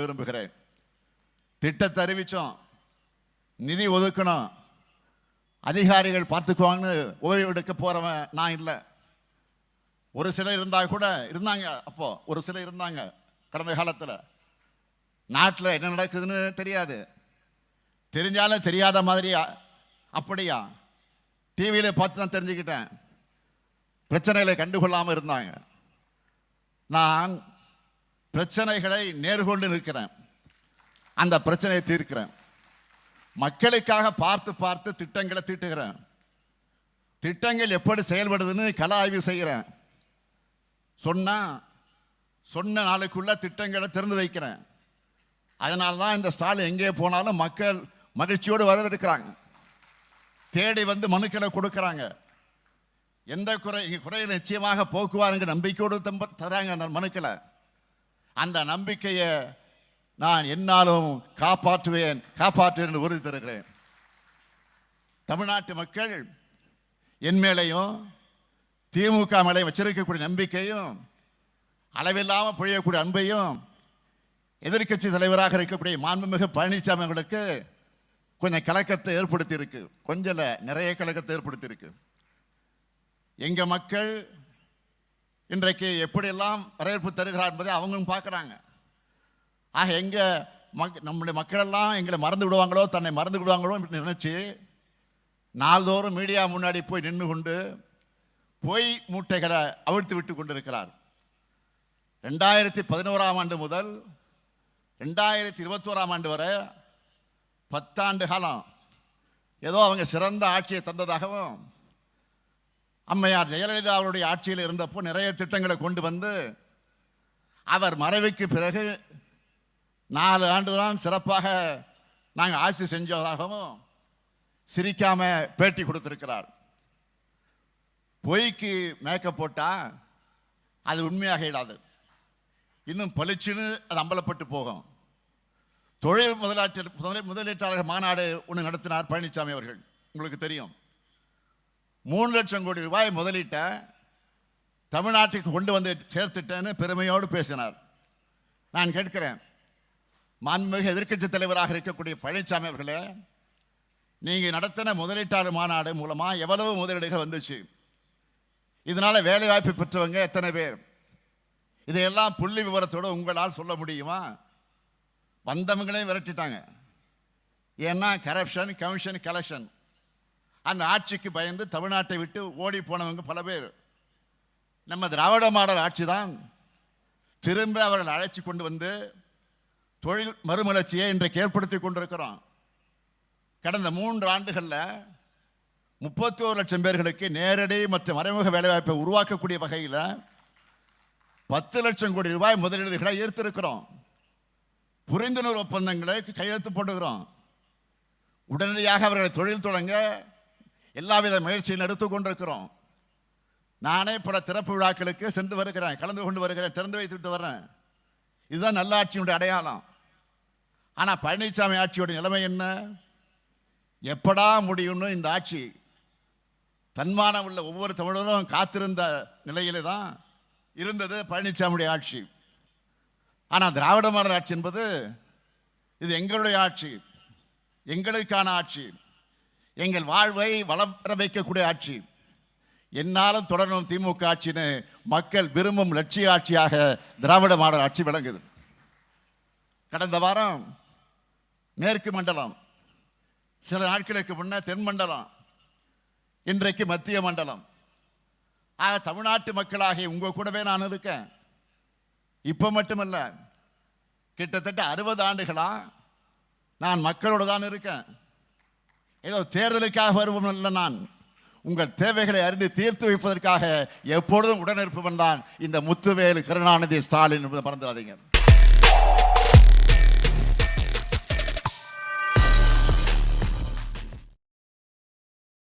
விரும்புகிறேன். திட்டத்தை அறிவிச்சோம். நிதி ஒதுக்கணும். அதிகாரிகள் பார்த்துக்குவாங்கன்னு ஓய்வு எடுக்க போறவன் நான் இல்லை. ஒரு சிலர் இருந்தா கூட இருந்தாங்க. அப்போ ஒரு சிலர் இருந்தாங்க கடந்த காலத்தில். நாட்டில் என்ன நடக்குதுன்னு தெரியாது. தெரிஞ்சாலும் தெரியாத மாதிரியா அப்படியா? டிவியில் பார்த்து தான் தெரிஞ்சுக்கிட்டேன். பிரச்சனைகளை கண்டுகொள்ளாமல் இருந்தாங்க. நான் பிரச்சனைகளை நேர்கொண்டு நிற்கிறேன். அந்த பிரச்சனையை தீர்க்கிறேன். மக்களுக்காக பார்த்து பார்த்து திட்டங்களை தீட்டுகிறேன். திட்டங்கள் எப்படி செயல்படுதுன்னு கல ஆய்வு செய்கிறேன். சொன்னால் சொன்ன நாளுக்குள்ள திட்டங்களை திறந்து வைக்கிறேன். அதனால தான் இந்த ஸ்டால் எங்கே போனாலும் மக்கள் மகிழ்ச்சியோடு வரவிருக்கிறாங்க தேடி வந்து மனுக்களை கொடுக்குறாங்க. எந்த குறை குறையில் நிச்சயமாக போக்குவாருங்க நம்பிக்கையோடு தம்ப தராங்க அந்த மனுக்களை. அந்த நம்பிக்கையை நான் என்னாலும் காப்பாற்றுவேன் காப்பாற்றுவேன் என்று உறுதி தருகிறேன். தமிழ்நாட்டு மக்கள் என் மேலையும் திமுக மேலே வச்சிருக்கக்கூடிய நம்பிக்கையும் அளவில்லாமல் பொழியக்கூடிய அன்பையும் எதிர்க்கட்சி தலைவராக இருக்கக்கூடிய மாண்புமிகு பழனிசாமி அவர்களுக்கு கொஞ்சம் கலக்கத்தை ஏற்படுத்தியிருக்கு. கொஞ்சம் நிறைய கலக்கத்தை ஏற்படுத்தியிருக்கு. எங்கள் மக்கள் இன்றைக்கு எப்படியெல்லாம் வரவேற்பு தருகிறார் என்பதை அவங்களும் பார்க்குறாங்க. ஆக எங்கே மக் நம்முடைய மக்கள் எல்லாம் எங்களை மறந்து விடுவாங்களோ தன்னை மறந்து விடுவாங்களோ நினச்சி நாள்தோறும் மீடியா முன்னாடி போய் நின்று கொண்டு பொய் மூட்டைகளை அவிழ்த்து விட்டு கொண்டிருக்கிறார். ரெண்டாயிரத்தி பதினோராம் ஆண்டு முதல் ரெண்டாயிரத்தி இருபத்தோராம் ஆண்டு வரை பத்தாண்டு காலம். ஏதோ அவங்க சிறந்த ஆட்சியை தந்ததாகவும் அம்மையார் ஜெயலலிதா அவருடைய ஆட்சியில் இருந்தப்போ நிறைய திட்டங்களை கொண்டு வந்து அவர் மறைவுக்கு பிறகு நாலு ஆண்டு தான் சிறப்பாக நாங்கள் ஆட்சி செஞ்சதாகவும் சிரிக்காம பேட்டி கொடுத்துருக்கிறார். பொய்க்கு மேக்கப் போட்டால் அது உண்மையாக இடாது. இன்னும் பளிச்சுன்னு அது அம்பலப்பட்டு போகும். தொழில் முதலாற்ற முதலீட்டாளர் மாநாடு ஒன்று நடத்தினார் பழனிசாமி அவர்கள். உங்களுக்கு தெரியும். மூணு லட்சம் கோடி ரூபாய் முதலீட்டை தமிழ்நாட்டுக்கு கொண்டு வந்து சேர்த்துட்டேன்னு பெருமையோடு பேசினார். நான் கேட்கிறேன் மாண்புமிகு எதிர்க்கட்சி தலைவராக இருக்கக்கூடிய பழனிசாமி அவர்களே நீங்கள் நடத்தின முதலீட்டாளர் மாநாடு மூலமாக எவ்வளவு முதலீடுகள் வந்துச்சு? இதனால் வேலைவாய்ப்பு பெற்றவங்க எத்தனை பேர்? இதையெல்லாம் புள்ளி விவரத்தோடு உங்களால் சொல்ல முடியுமா? வந்தவங்களையும் விரட்டிட்டாங்க. ஏன்னா கரப்ஷன் கமிஷன் கலெக்ஷன் அந்த ஆட்சிக்கு பயந்து தமிழ்நாட்டை விட்டு ஓடி போனவங்க பல பேர். நம்ம திராவிட மாடல் ஆட்சி தான். திரும்ப அவர்கள் அழைச்சி கொண்டு வந்து தொழில் மறுமலர்ச்சியை இன்றைக்கு ஏற்படுத்தி கொண்டிருக்கிறோம். கடந்த மூன்று ஆண்டுகளில் முப்பத்தோரு லட்சம் பேர்களுக்கு நேரடி மற்றும் மறைமுக வேலைவாய்ப்பை உருவாக்கக்கூடிய வகையில் பத்து லட்சம் கோடி ரூபாய் முதலீடுகளை ஈர்த்திருக்கிறோம். புரிந்துணர்வு ஒப்பந்தங்களை கையெழுத்து போட்டுக்கிறோம். உடனடியாக அவர்களை தொழில் தொடங்க எல்லாவித முயற்சியும் எடுத்துக் கொண்டிருக்கிறோம். நானே பல திறப்பு விழாக்களுக்கு சென்று வருகிறேன் கலந்து கொண்டு வருகிறேன் திறந்து வைத்துட்டு வர்றேன். இதுதான் நல்லாட்சியினுடைய அடையாளம். ஆனால் பழனிசாமி ஆட்சியோட நிலைமை என்ன? எப்படா முடியும்னு இந்த ஆட்சி? தன்மானம் உள்ள ஒவ்வொரு தமிழரும் காத்திருந்த நிலையிலே தான் இருந்தது பழனிசாமியுடைய ஆட்சி. ஆனால் திராவிட மாடல் ஆட்சி என்பது இது எங்களுடைய ஆட்சி எங்களுக்கான ஆட்சி. எங்கள் வாழ்வை வளம் வைக்கக்கூடிய ஆட்சி. என்னாலும் தொடரும் திமுக ஆட்சின்னு மக்கள் விரும்பும் லட்சிய ஆட்சியாக திராவிட மாடல் ஆட்சி விளங்குது. கடந்த வாரம் மேற்கு மண்டலம் சில நாட்களுக்கு முன்ன தென் மண்டலம் இன்றைக்கு மத்திய மண்டலம். ஆக தமிழ்நாட்டு மக்களாகி உங்கள் கூடவே நான் இருக்கேன். இப்போ மட்டுமல்ல கிட்டத்தட்ட அறுபது ஆண்டுகளாக நான் மக்களோடு தான் இருக்கேன். ஏதோ தேர்தலுக்காக வருவோம் அல்ல நான். உங்கள் தேவைகளை அறிந்து தீர்த்து வைப்பதற்காக எப்பொழுதும் உடனிருப்பவன் தான் இந்த முத்துவேல் கருணாநிதி ஸ்டாலின் என்பதை மறந்துடாதீங்க.